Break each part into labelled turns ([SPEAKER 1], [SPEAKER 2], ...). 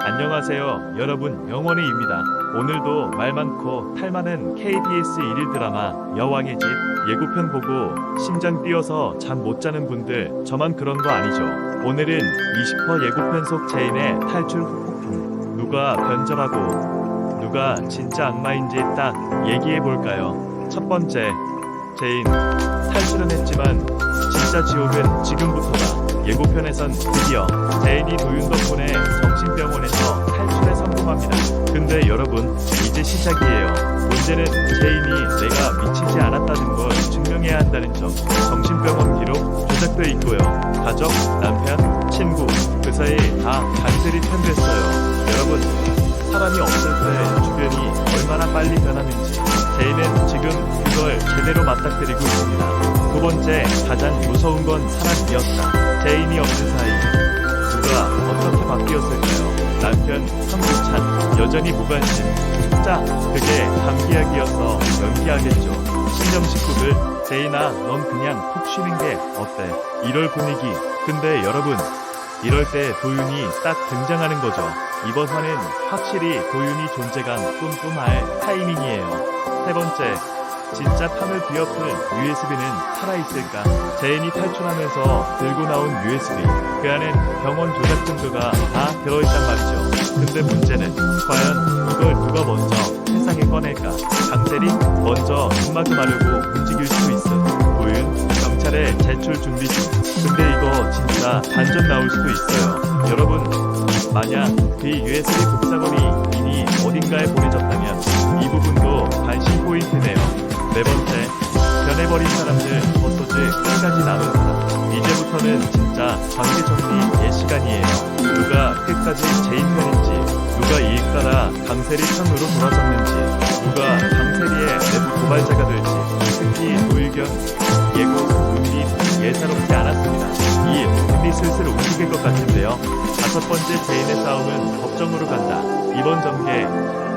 [SPEAKER 1] 안녕하세요 여러분. 영원히입니다. 오늘도 말 많고 탈 많은 KBS 1일 드라마 여왕의 집 예고편 보고 심장 뛰어서 잠 못 자는 분들 저만 그런 거 아니죠. 오늘은 20% 예고편 속 제인의 탈출 후폭풍. 누가 변절하고 누가 진짜 악마인지 딱 얘기해 볼까요? 첫 번째 제인. 탈출은 했지만 진짜 지옥은 지금부터다. 예고편에선 드디어 제인이 도윤 덕분에 정신병원에서 성공합니다. 근데 여러분 이제 시작이에요. 문제는 제인이 내가 미치지 않았다는 걸 증명해야 한다는 점. 정신병 원 기록 조작돼 있고요. 가족, 남편, 친구 그 사이 다 간절히 편됐어요. 여러분 사람이 없을 때 주변이 얼마나 빨리 변하는지 제인은 지금 그걸 제대로 맞닥뜨리고 있습니다. 두 번째 가장 무서운 건 사람이었다. 제인이 없는 사이 누가 어떻게 바뀌었을까요? 남편 성규찬 여전히 무관심. 자, 그게 감기약이어서 연기하겠죠. 친정 식구들 제인아 넌 그냥 푹 쉬는 게 어때? 이럴 분위기. 근데 여러분 이럴 때 도윤이 딱 등장하는 거죠. 이번 화는 확실히 도윤이 존재감 뿜뿜할 타이밍이에요. 세 번째, 진짜 판을 뒤엎을 USB는 살아있을까? 제인이 탈출하면서 들고 나온 USB. 그 안엔 병원 조작 증거가 다 들어있단 말이죠. 근데 문제는 과연 이걸 누가 먼저 세상에 꺼낼까? 강셀이 먼저 숨막음 하려고 움직일 수도 있어. 도윤 경찰에 제출 준비 중. 근데 이거 진짜 반전 나올 수도 있어요. 여러분, 만약 그 USB 복사본이 이미 어딘가에 보내졌다면 이 부분도 관심 포인트네요. 네 번째, 변해버린 사람들 어서지 끝까지 남은 사람. 이제부터는 진짜 관계 정리 예 시간이에요. 누가 끝까지 제 인 편인지, 누가 이익 따라 강세리 편으로 돌아섰는지, 누가 강세리의 내부 고발자가 될지, 특히 노일견, 예고, 문리 예사롭지 않았습니다. 이 문리 슬슬 움직일 것 같은데요. 다섯 번째 제인의 싸움은 법정으로 간다. 이번 전개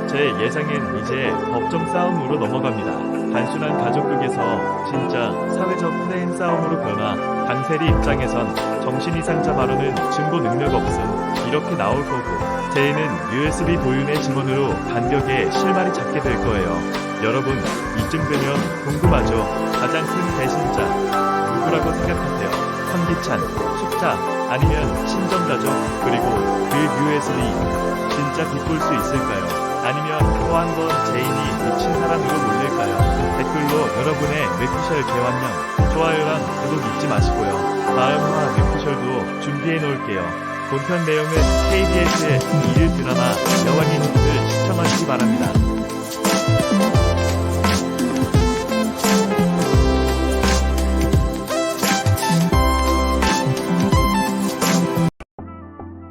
[SPEAKER 1] 제 예상엔 이제 법정 싸움으로 넘어갑니다. 단순한 가족극에서 진짜 사회적 플레인 싸움으로 변화. 강세리 입장에선 정신 이상자 발언은 증거 능력 없음 이렇게 나올 거고 제인은 USB 도윤의 증언으로 간격에 실마리 잡게 될 거예요. 여러분 이쯤 되면 궁금하죠? 가장 큰 배신자 누구라고 생각하세요? 황기찬, 숙자 아니면 친정가족 그리고 그 USB 진짜 비꿀 수 있을까요? 아니면 또 한 번 제인이 미친 사람으로 몰릴까요? 댓글로 여러분의 뇌피셜 개환령, 좋아요랑 구독 잊지 마시고요. 다음 화 뇌피셜도 준비해 놓을게요. 본편 내용은 KBS의 일일 드라마 여왕의 집을 시청하시기 바랍니다.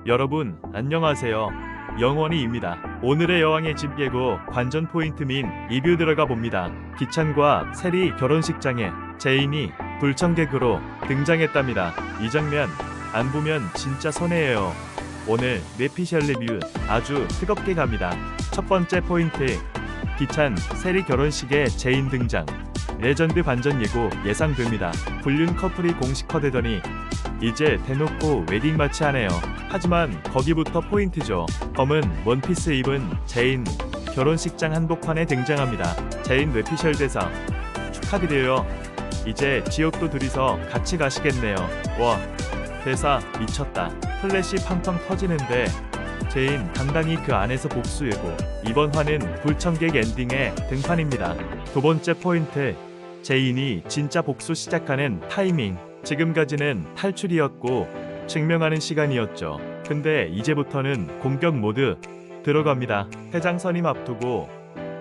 [SPEAKER 1] 여러분 안녕하세요. 영원히입니다. 오늘의 여왕의 집 예고 관전 포인트 민 리뷰 들어가 봅니다. 기찬과 세리 결혼식장에 제인이 불청객으로 등장했답니다. 이 장면 안 보면 진짜 손해예요. 오늘 뇌피셜 리뷰 아주 뜨겁게 갑니다. 첫 번째 포인트 기찬 세리 결혼식에 제인 등장. 레전드 반전 예고 예상됩니다. 불륜 커플이 공식화되더니 이제 대놓고 웨딩 마치 하네요. 하지만 거기부터 포인트죠. 검은 원피스 입은 제인 결혼식장 한복판에 등장합니다. 제인 뇌피셜 대사 축하드려요. 이제 지옥도 둘이서 같이 가시겠네요. 와 대사 미쳤다. 플래시 팡팡 터지는데 제인 당당히 그 안에서 복수예고 이번 화는 불청객 엔딩의 등판입니다. 두 번째 포인트 제인이 진짜 복수 시작하는 타이밍 지금까지는 탈출이었고 증명하는 시간이었죠. 근데 이제부터는 공격 모드 들어갑니다. 회장 선임 앞두고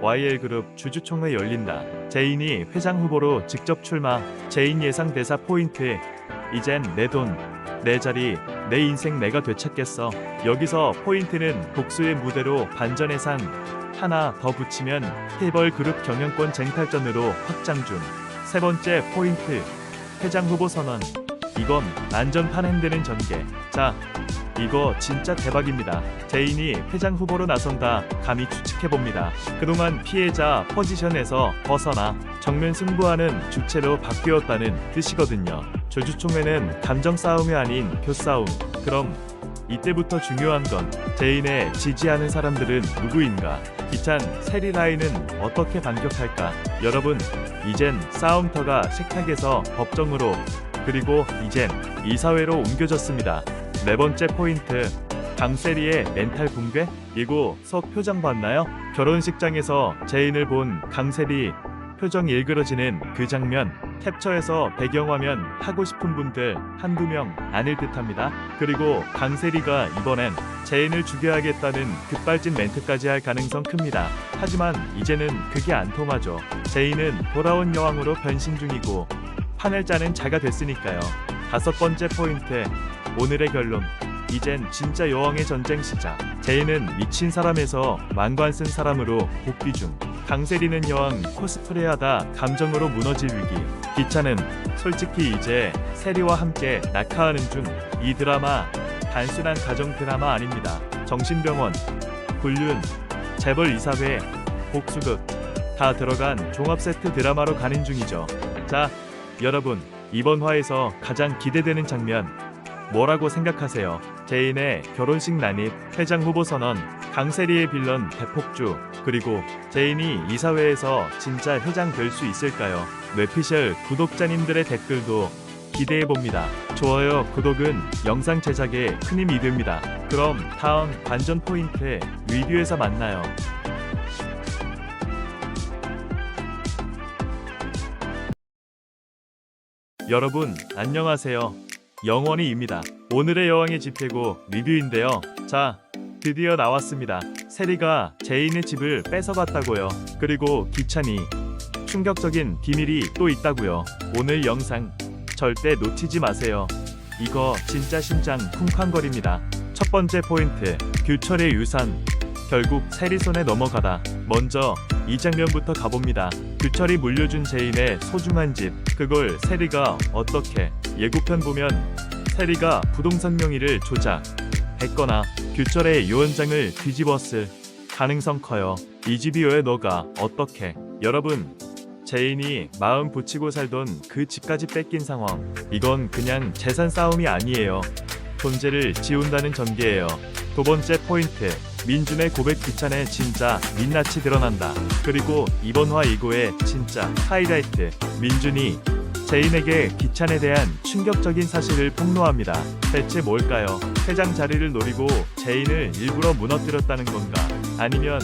[SPEAKER 1] YL그룹 주주총회 열린다. 제인이 회장 후보로 직접 출마. 제인 예상 대사 포인트. 이젠 내 돈, 내 자리, 내 인생 내가 되찾겠어. 여기서 포인트는 복수의 무대로 반전 예상 하나 더 붙이면 힐벌 그룹 경영권 쟁탈전으로 확장 중. 세 번째 포인트. 회장 후보 선언. 이건 안전판 흔드는 전개. 자, 이거 진짜 대박입니다. 제인이 회장 후보로 나선다 감히 추측해봅니다. 그동안 피해자 포지션에서 벗어나 정면 승부하는 주체로 바뀌었다는 뜻이거든요. 조주총회는 감정 싸움이 아닌 표 싸움. 그럼 이때부터 중요한 건 제인의 지지하는 사람들은 누구인가? 기찬 세리 라인은 어떻게 반격할까? 여러분, 이젠 싸움터가 식탁에서 법정으로 그리고 이젠 이사회로 옮겨졌습니다. 네 번째 포인트. 강세리의 멘탈 붕괴? 이거 석 표정 봤나요? 결혼식장에서 제인을 본 강세리 표정 일그러지는 그 장면 캡처해서 배경화면 하고 싶은 분들 한두 명 아닐 듯합니다. 그리고 강세리가 이번엔 제인을 죽여야겠다는 급발진 멘트까지 할 가능성 큽니다. 하지만 이제는 그게 안 통하죠. 제인은 돌아온 여왕으로 변신 중이고 판을 짜는 자가 됐으니까요. 다섯 번째 포인트 오늘의 결론 이젠 진짜 여왕의 전쟁 시작. 제인은 미친 사람에서 만관 쓴 사람으로 복귀 중. 강세리는 여왕 코스프레하다 감정으로 무너질 위기. 기차는 솔직히 이제 세리와 함께 낙하하는 중. 이 드라마 단순한 가정 드라마 아닙니다. 정신병원, 불륜, 재벌 이사회, 복수극 다 들어간 종합 세트 드라마로 가는 중이죠. 자, 여러분 이번 화에서 가장 기대되는 장면 뭐라고 생각하세요? 제인의 결혼식 난입, 회장 후보 선언, 강세리의 빌런 대폭주, 그리고 제인이 이사회에서 진짜 회장 될 수 있을까요? 뇌피셜 구독자님들의 댓글도 기대해 봅니다. 좋아요, 구독은 영상 제작에 큰 힘이 됩니다. 그럼 다음 관전 포인트 리뷰에서 만나요. 여러분 안녕하세요. 영원히입니다. 오늘의 여왕의 집회고 리뷰인데요. 자, 드디어 나왔습니다. 세리가 제인의 집을 뺏어갔다고요. 그리고 기찬이 충격적인 비밀이 또 있다고요. 오늘 영상 절대 놓치지 마세요. 이거 진짜 심장 쿵쾅거립니다. 첫 번째 포인트, 규철의 유산. 결국 세리 손에 넘어가다. 먼저 이 장면부터 가봅니다. 규철이 물려준 제인의 소중한 집. 그걸 세리가 어떻게 예고편 보면 세리가 부동산 명의를 조작했거나 규철의 유언장을 뒤집었을 가능성 커요. 이 집이 왜 너가 어떻게? 여러분 제인이 마음 붙이고 살던 그 집까지 뺏긴 상황. 이건 그냥 재산 싸움이 아니에요. 존재를 지운다는 전개예요. 두 번째 포인트. 민준의 고백 귀찬에 진짜 민낯이 드러난다. 그리고 이번 화 이고의 진짜 하이라이트. 민준이 제인에게 기찬에 대한 충격적인 사실을 폭로합니다. 대체 뭘까요? 회장 자리를 노리고 제인을 일부러 무너뜨렸다는 건가? 아니면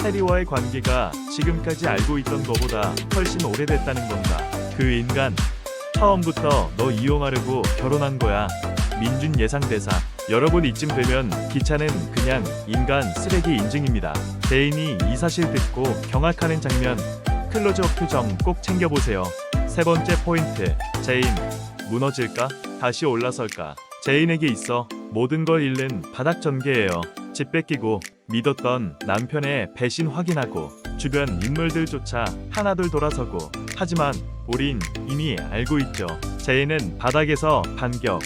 [SPEAKER 1] 세리와의 관계가 지금까지 알고 있던 것보다 훨씬 오래됐다는 건가? 그 인간 처음부터 너 이용하려고 결혼한 거야. 민준 예상 대사. 여러분 이쯤 되면 기차는 그냥 인간 쓰레기 인증입니다. 제인이 이 사실 듣고 경악하는 장면 클로즈업 표정 꼭 챙겨보세요. 세 번째 포인트. 제인 무너질까? 다시 올라설까? 제인에게 있어 모든 걸 잃는 바닥 전개예요. 집 뺏기고 믿었던 남편의 배신 확인하고 주변 인물들조차 하나둘 돌아서고 하지만 우린 이미 알고 있죠. 제인은 바닥에서 반격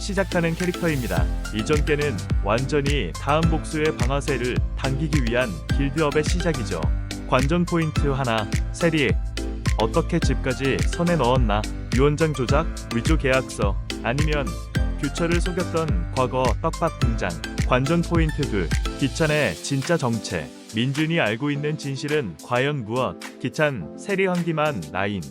[SPEAKER 1] 시작하는 캐릭터입니다. 이전 깨는 완전히 다음 복수의 방아쇠를 당기기 위한 길드업의 시작이죠. 관전 포인트 하나, 세리 어떻게 집까지 손에 넣었나? 유언장 조작, 위조 계약서, 아니면 규철을 속였던 과거 떡밥 등장. 관전 포인트 둘, 기찬의 진짜 정체. 민준이 알고 있는 진실은 과연 무엇? 기찬 세리 환기만 라인.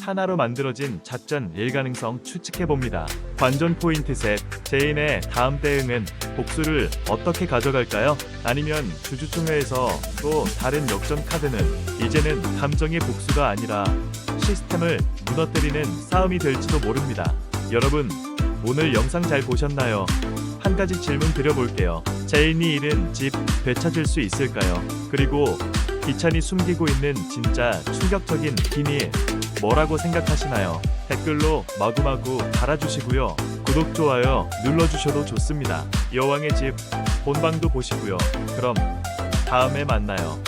[SPEAKER 1] 하나로 만들어진 작전 일 가능성 추측해 봅니다. 관전 포인트 셋. 제인의 다음 대응은 복수를 어떻게 가져갈까요? 아니면 주주총회에서 또 다른 역전 카드는 이제는 감정의 복수가 아니라 시스템을 무너뜨리는 싸움이 될지도 모릅니다. 여러분, 오늘 영상 잘 보셨나요? 한 가지 질문 드려볼게요. 제인이 잃은 집 되찾을 수 있을까요? 그리고 기찬이 숨기고 있는 진짜 충격적인 비밀 뭐라고 생각하시나요? 댓글로 마구마구 달아주시고요. 구독, 좋아요 눌러주셔도 좋습니다. 여왕의 집 본방도 보시고요. 그럼 다음에 만나요.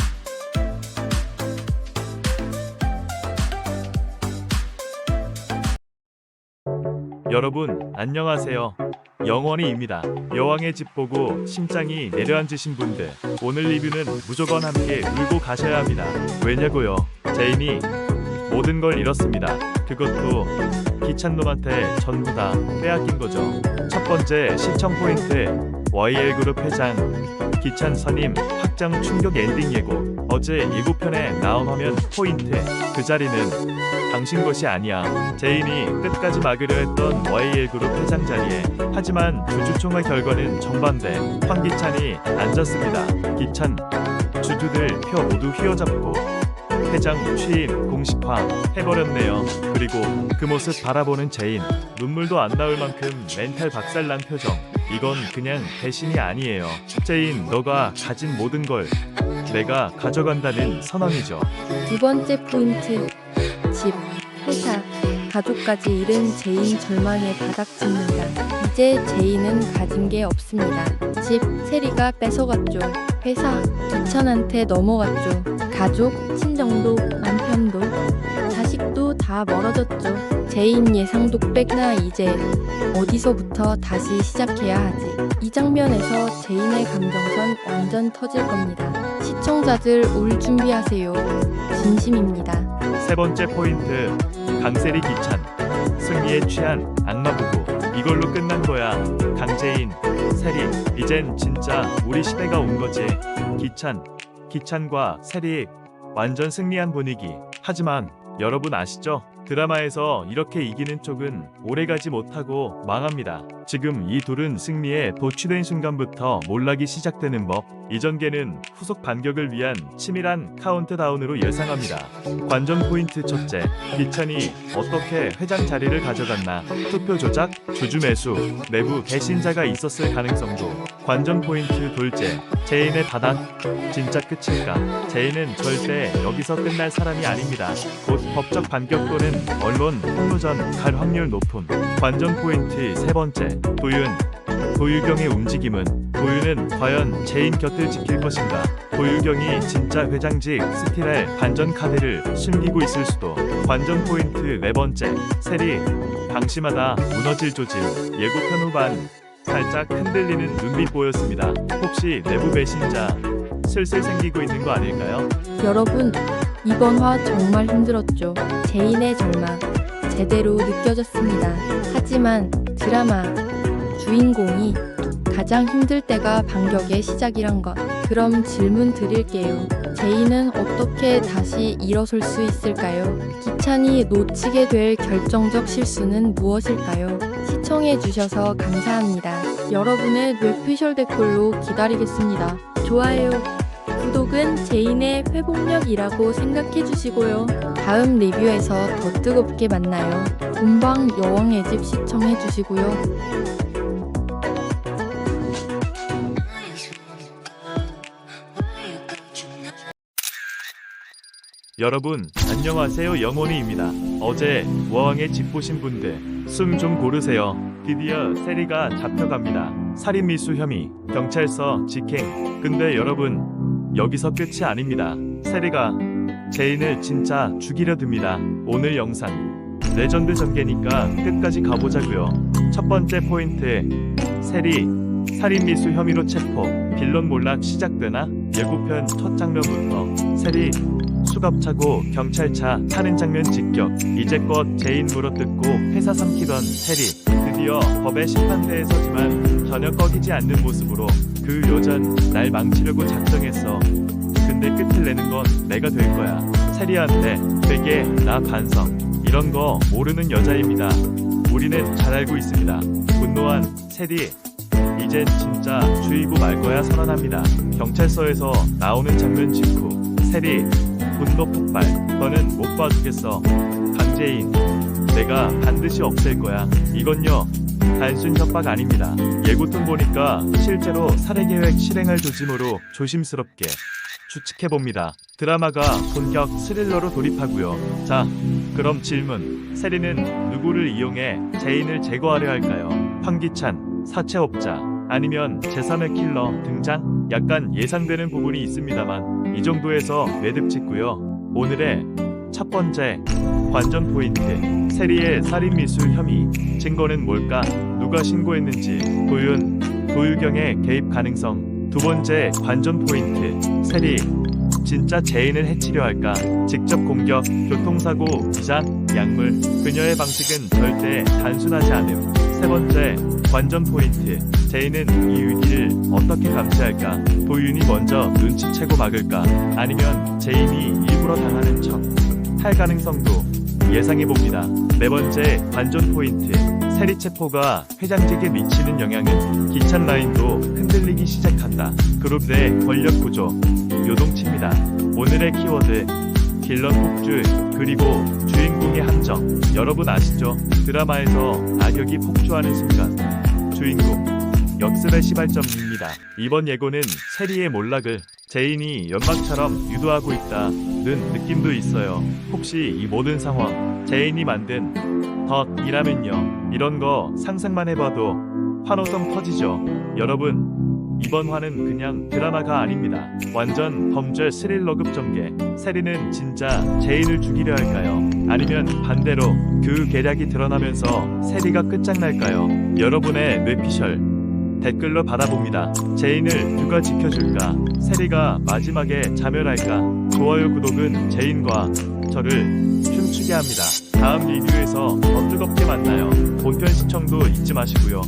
[SPEAKER 1] 여러분 안녕하세요. 영원히입니다. 여왕의 집 보고 심장이 내려앉으신 분들 오늘 리뷰는 무조건 함께 울고 가셔야 합니다. 왜냐고요? 제인이 모든 걸 잃었습니다. 그것도 기찬놈한테 전부 다 빼앗긴 거죠. 첫 번째 시청 포인트 YL 그룹 회장. 기찬 선임 확장 충격 엔딩 예고. 어제 예고편에 나온 화면 포인트. 그 자리는 당신 것이 아니야. 제인이 끝까지 막으려 했던 YL 그룹 회장 자리에. 하지만 주주총회 결과는 정반대. 황기찬이 앉았습니다. 기찬 주주들 표 모두 휘어잡고 회장 취임 공식화 해버렸네요. 그리고 그 모습 바라보는 제인 눈물도 안 나올 만큼 멘탈 박살난 표정. 이건 그냥 배신이 아니에요. 제인 너가 가진 모든 걸 내가 가져간다는 선언이죠.
[SPEAKER 2] 두 번째 포인트 집, 가족까지 잃은 제인 절망에 바닥 짚는다. 이제 제인은 가진 게 없습니다. 집, 세리가 뺏어갔죠. 회사, 기천한테 넘어갔죠. 가족, 친정도, 남편도, 자식도 다 멀어졌죠. 제인 예상 독백나 이제 어디서부터 다시 시작해야 하지. 이 장면에서 제인의 감정선 완전 터질 겁니다. 시청자들 울 준비하세요. 진심입니다.
[SPEAKER 1] 세 번째 포인트 강세리 기찬. 승리에 취한 악마 부부 이걸로 끝난 거야. 강재인 세리. 이젠 진짜 우리 시대가 온 거지. 기찬. 기찬과 세리. 완전 승리한 분위기. 하지만 여러분 아시죠? 드라마에서 이렇게 이기는 쪽은 오래가지 못하고 망합니다. 지금 이 둘은 승리에 도취된 순간부터 몰락이 시작되는 법. 이 전개는 후속 반격을 위한 치밀한 카운트다운으로 예상합니다. 관전 포인트 첫째, 기찬이 어떻게 회장 자리를 가져갔나? 투표 조작, 주주 매수, 내부 배신자가 있었을 가능성도. 관전 포인트 둘째, 제인의 바닥, 진짜 끝일까? 제인은 절대 여기서 끝날 사람이 아닙니다. 곧 법적 반격 또는 언론 폭로전 갈 확률 높음. 관전 포인트 세 번째, 도윤. 도유경의 움직임은 도윤은 과연 제인 곁을 지킬 것인가? 도유경이 진짜 회장직 스틸의 반전 카드를 숨기고 있을 수도. 관전 포인트 네 번째, 세리. 방심하다 무너질 조짐. 예고편 후반 살짝 흔들리는 눈빛 보였습니다. 혹시 내부 배신자 슬슬 생기고 있는 거 아닐까요?
[SPEAKER 2] 여러분, 이번 화 정말 힘들었죠. 제인의 절망 제대로 느껴졌습니다. 하지만 드라마 주인공이 가장 힘들 때가 반격의 시작이란 것. 그럼 질문 드릴게요. 제인은 어떻게 다시 일어설 수 있을까요? 기찬이 놓치게 될 결정적 실수는 무엇일까요? 시청해 주셔서 감사합니다. 여러분의 뇌피셜 댓글로 기다리겠습니다. 좋아요. 구독은 제인의 회복력이라고 생각해 주시고요. 다음 리뷰에서 더 뜨겁게 만나요. 본방 여왕의 집 시청해 주시고요.
[SPEAKER 1] 여러분 안녕하세요 영원이입니다. 어제 워왕의 집 보신 분들 숨 좀 고르세요. 드디어 세리가 잡혀갑니다. 살인 미수 혐의 경찰서 직행. 근데 여러분 여기서 끝이 아닙니다. 세리가 제인을 진짜 죽이려 듭니다. 오늘 영상 레전드 전개니까 끝까지 가보자고요. 첫 번째 포인트 세리 살인 미수 혐의로 체포 빌런 몰락 시작되나 예고편 첫 장면부터 세리 수갑차고 경찰차 타는 장면 직격. 이제껏 제인 물어뜯고 회사 삼키던 세리 드디어 법의 심판대에 서지만 전혀 꺾이지 않는 모습으로 그 여전 날 망치려고 작정했어 근데 끝을 내는 건 내가 될 거야. 세리한테 되게 나 반성. 이런 거 모르는 여자입니다. 우리는 잘 알고 있습니다. 분노한 세리 이젠 진짜 죽이고 말 거야 선언합니다. 경찰서에서 나오는 장면 직후 세리 분노 폭발. 너는 못 봐주겠어. 강재인. 내가 반드시 없앨 거야. 이건요. 단순 협박 아닙니다. 예고편 보니까 실제로 살해 계획 실행할 조짐으로 조심스럽게 추측해 봅니다. 드라마가 본격 스릴러로 돌입하고요. 자, 그럼 질문. 세리는 누구를 이용해 제인을 제거하려 할까요? 황기찬, 사채업자, 아니면 제3의 킬러 등장? 약간 예상되는 부분이 있습니다만 이 정도에서 매듭 짓고요. 오늘의 첫 번째 관전 포인트 세리의 살인 미술 혐의 증거는 뭘까? 누가 신고했는지 도윤 도유경의 개입 가능성 두 번째 관전 포인트 세리 진짜 제인을 해치려 할까? 직접 공격, 교통사고, 위장, 약물. 그녀의 방식은 절대 단순하지 않음. 세 번째, 관전 포인트. 제인은 이 위기를 어떻게 감시할까? 도윤이 먼저 눈치채고 막을까? 아니면 제인이 일부러 당하는 척? 할 가능성도 예상해 봅니다. 네 번째, 관전 포인트. 세리체포가 회장직에 미치는 영향은 기찬 라인도 흔들리기 시작한다. 그룹 내 권력 구조, 요동칩니다. 오늘의 키워드, 빌런 폭주, 그리고 주인공의 함정. 여러분 아시죠? 드라마에서 악역이 폭주하는 순간, 주인공, 역습의 시발점입니다. 이번 예고는 세리의 몰락을 제인이 연막처럼 유도하고 있다는 느낌도 있어요. 혹시 이 모든 상황, 제인이 만든 덫이라면요. 이런 거 상상만 해봐도 환호성 터지죠. 여러분, 이번 화는 그냥 드라마가 아닙니다. 완전 범죄 스릴러급 전개. 세리는 진짜 제인을 죽이려 할까요? 아니면 반대로 그 계략이 드러나면서 세리가 끝장날까요? 여러분의 뇌피셜 댓글로 받아봅니다. 제인을 누가 지켜줄까? 세리가 마지막에 자멸할까? 좋아요, 구독은 제인과 저를 춤추게 합니다. 다음 리뷰에서 더 뜨겁게 만나요. 본편 시청도 잊지 마시고요.